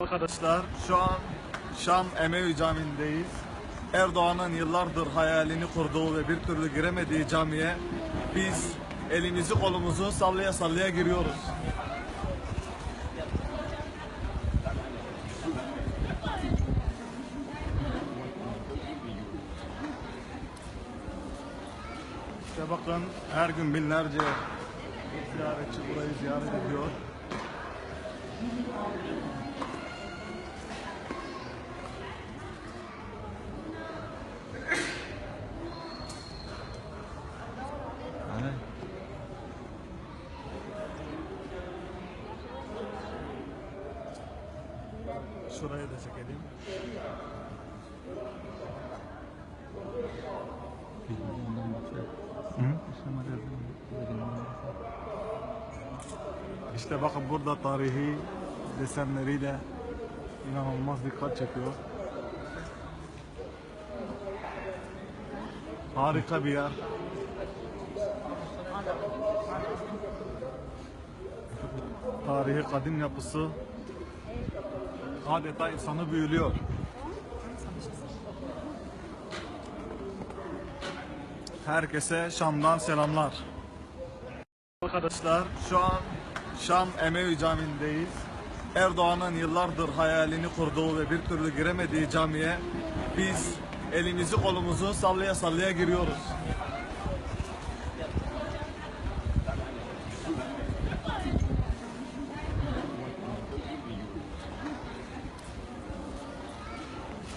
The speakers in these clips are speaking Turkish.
Arkadaşlar şu an Şam Emevi Camii'ndeyiz. Erdoğan'ın yıllardır hayalini kurduğu ve bir türlü giremediği camiye biz elimizi kolumuzu sallaya sallaya giriyoruz. İşte bakın her gün binlerce ziyaretçi burayı ziyaret ediyor. Şurayı da çekelim. İşte bakın burada tarihi desenleriyle inanılmaz dikkat çekiyor. Harika bir yer. Tarihi kadim yapısı adeta insanı büyülüyor. Herkese Şam'dan selamlar. Arkadaşlar şu an Şam Emevi Camii'ndeyiz. Erdoğan'ın yıllardır hayalini kurduğu ve bir türlü giremediği camiye biz elimizi kolumuzu sallaya sallaya giriyoruz.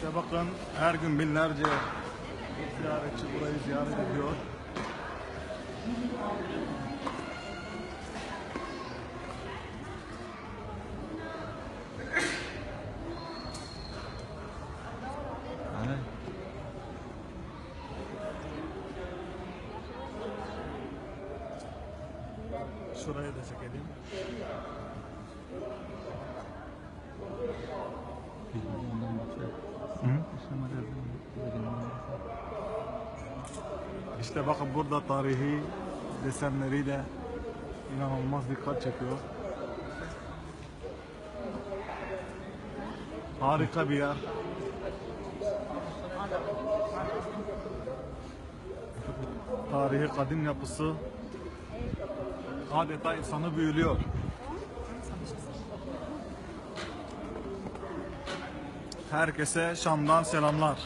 İşte bakın her gün binlerce ziyaretçi burayı ziyaret ediyor. Şurayı da çekelim. İşte bakın burada tarihi desenleriyle inanılmaz dikkat çekiyor. Harika bir yer. Tarihi kadim yapısı adeta insanı büyülüyor. Herkese Şam'dan selamlar.